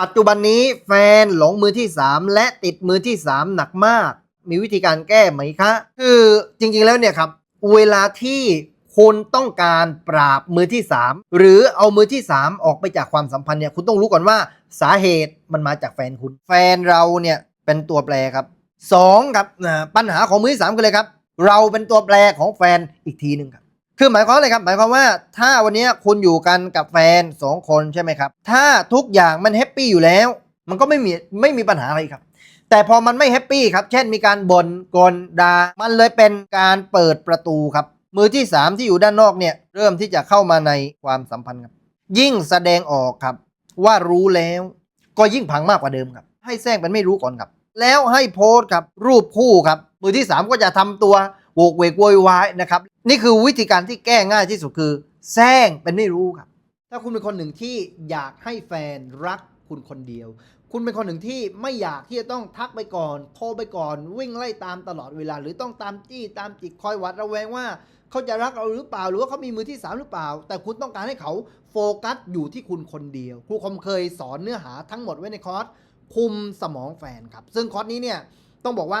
ปัจจุบันนี้แฟนหลงมือที่ 3 และติดมือที่ 3 หนักมาก มีวิธีการแก้ไหมคะ คือจริงๆแล้วเนี่ยครับ เวลาที่คุณต้องการปราบมือที่ 3 หรือเอามือที่ 3 ออกไปจากความสัมพันธ์เนี่ยคุณต้องรู้ก่อนว่าสาเหตุมันมาจากแฟนคุณ แฟนเราเนี่ยเป็นตัวแปรครับสองครับปัญหาของมือที่สามกันเลยครับ เราเป็นตัวแปรของแฟนอีกทีหนึ่งครับ คือหมายความอะไรครับ หมายความว่าถ้าวันนี้คุณอยู่กันกับแฟนสองคนใช่ไหมครับ ถ้าทุกอย่างมันแฮปปี้อยู่แล้ว มันก็ไม่มีไม่มีปัญหาอะไรครับ แต่พอมันไม่แฮปปี้ครับ เช่นมีการบ่นกลดา มันเลยเป็นการเปิดประตูครับ มือที่ 3 ที่อยู่ด้านนอกเนี่ย เริ่มที่จะเข้ามาในความสัมพันธ์ครับ ยิ่งแสดงออกครับ ว่ารู้แล้วก็ยิ่งพังมากกว่าเดิมครับ ให้แซงเป็นไม่รู้ก่อนครับ แล้วให้โพสต์ครับรูปคู่ครับ มือที่ 3 ก็จะทำตัว โวกเวกโวยวายนะครับ นี่คือวิธีการที่แก้ง่ายที่สุดคือแซงเป็นไม่รู้ครับ ถ้าคุณเป็นคนหนึ่งที่อยากให้แฟนรักคุณคนเดียว คุณเป็นคนหนึ่งที่ไม่อยากที่จะต้องทักไปก่อน โทรไปก่อน วิ่งไล่ตามตลอดเวลา หรือต้องตามจี้ตามจิกคอยหวัดระแวงว่าเขาจะรักเราหรือเปล่า หรือว่าเขามีมือที่สามหรือเปล่า แต่คุณต้องการให้เขาโฟกัสอยู่ที่คุณคนเดียว ครูคมเคยสอนเนื้อหาทั้งหมดไว้ในคอร์สคุมสมองแฟนครับ ซึ่งคอร์สนี้เนี่ยต้องบอกว่า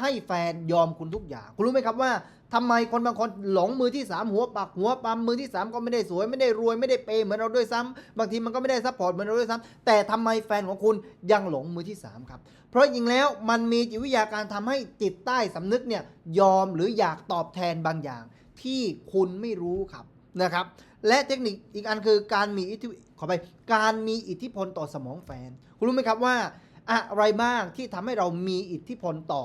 ให้แฟนยอมคุณทุกอย่าง คุณรู้ไหมครับว่าทำไมคนบางคนหลงมือที่ 3 หัวปักหัวปั๊มมือที่ 3 ก็ไม่ได้สวยไม่ได้รวยไม่ได้เปย์เหมือนเราด้วยซ้ำบางทีมันก็ไม่ได้ซัพพอร์ตเหมือนเราด้วยซ้ำแต่ทำไมแฟนของคุณยังหลงมือที่ 3 ครับ เพราะจริงแล้วมันมีจิตวิทยาการทำให้จิตใต้สำนึกเนี่ยยอมหรืออยากตอบแทนบางอย่าง ที่คุณไม่รู้ครับนะครับและเทคนิคอีกอันคือการมีอิทธิขอไปการมีอิทธิพลต่อสมองแฟน คุณรู้ไหมครับว่า อะไรบ้างที่ทำให้เรามีอิทธิพลต่อ